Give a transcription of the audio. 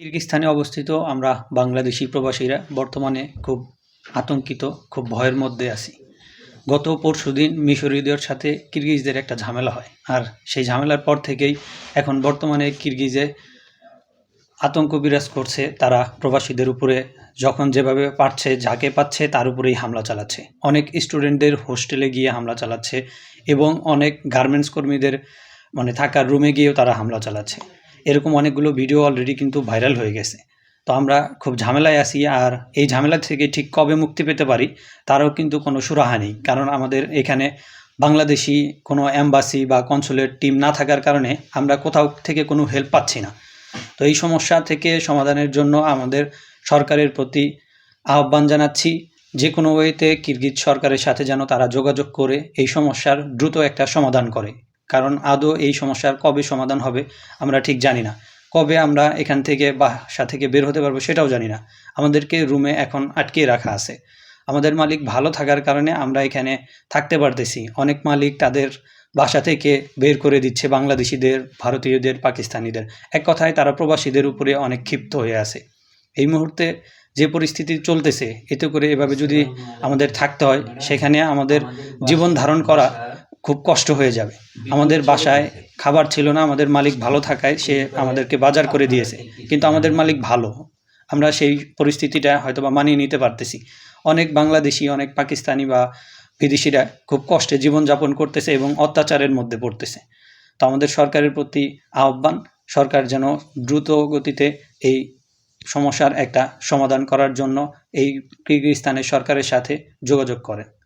কিরগিজস্তানে অবস্থিত আমরা বাংলাদেশি প্রবাসীরা বর্তমানে খুব আতঙ্কিত, খুব ভয়ের মধ্যে আছি। গত পরশুদিন মিশরীয়দের সাথে কিরগিজদের একটা ঝামেলা হয় আর সেই ঝামেলার পর থেকেই এখন বর্তমানে কিরগিজে আতঙ্ক বিরাজ করছে। তারা প্রবাসীদের উপরে যখন যেভাবে পারছে, যাকে পাচ্ছে তার উপরেই হামলা চালাচ্ছে। অনেক স্টুডেন্টদের হোস্টেলে গিয়ে হামলা চালাচ্ছে এবং অনেক গার্মেন্টস কর্মীদের মানে থাকার রুমে গিয়েও তারা হামলা চালাচ্ছে। এরকম অনেকগুলো ভিডিও অলরেডি কিন্তু ভাইরাল হয়ে গেছে। তো আমরা খুব ঝামেলায় আছি আর এই ঝামেলা থেকে ঠিক কবে মুক্তি পেতে পারি তারও কিন্তু কোনো সুরাহা নেই। কারণ আমাদের এখানে বাংলাদেশি কোনো অ্যাম্বাসি বা কনসুলেট টিম না থাকার কারণে আমরা কোথাও থেকে কোনো হেল্প পাচ্ছি না। তো এই সমস্যা থেকে সমাধানের জন্য আমাদের সরকারের প্রতি আহ্বান জানাচ্ছি, যে কোনো ওয়েতে কিরগিজ সরকারের সাথে যেন তারা যোগাযোগ করে, এই সমস্যার দ্রুত একটা সমাধান করে। কারণ আদৌ এই সমস্যার কবে সমাধান হবে আমরা ঠিক জানি না। কবে আমরা এখান থেকে বাসা থেকে বের হতে পারব সেটাও জানি না। আমাদেরকে রুমে এখন আটকে রাখা আছে। আমাদের মালিক ভালো থাকার কারণে আমরা এখানে থাকতে পারতেছি। অনেক মালিক তাদের বাসা থেকে বের করে দিচ্ছে বাংলাদেশিদের ভারতীয়দের পাকিস্তানিদের। এক কথায় তারা প্রবাসীদের উপরে অনেক ক্ষিপ্ত হয়ে আছে। এই মুহূর্তে যে পরিস্থিতি চলতেছে এতে করে এভাবে যদি আমাদের থাকতে হয় সেখানে আমাদের জীবন ধারণ করা খুব কষ্ট হয়ে যাবে। আমাদের বাসায় খাবার ছিল না, আমাদের মালিক ভালো থাকায় সে আমাদেরকে বাজার করে দিয়েছে। কিন্তু আমাদের মালিক ভালো। আমরা সেই পরিস্থিতিটা হয়তো বা মানিয়ে নিতে পারতেছি। অনেক বাংলাদেশি, অনেক পাকিস্তানি বা বিদেশিরা খুব কষ্টে জীবনযাপন করতেছে এবং অত্যাচারের মধ্যে পড়তেছে। তো আমাদের সরকারের প্রতি আহ্বান, সরকার যেন দ্রুত গতিতে এই সমস্যার একটা সমাধান করার জন্য এই কিরগিজস্তানের সরকারের সাথে যোগাযোগ করে।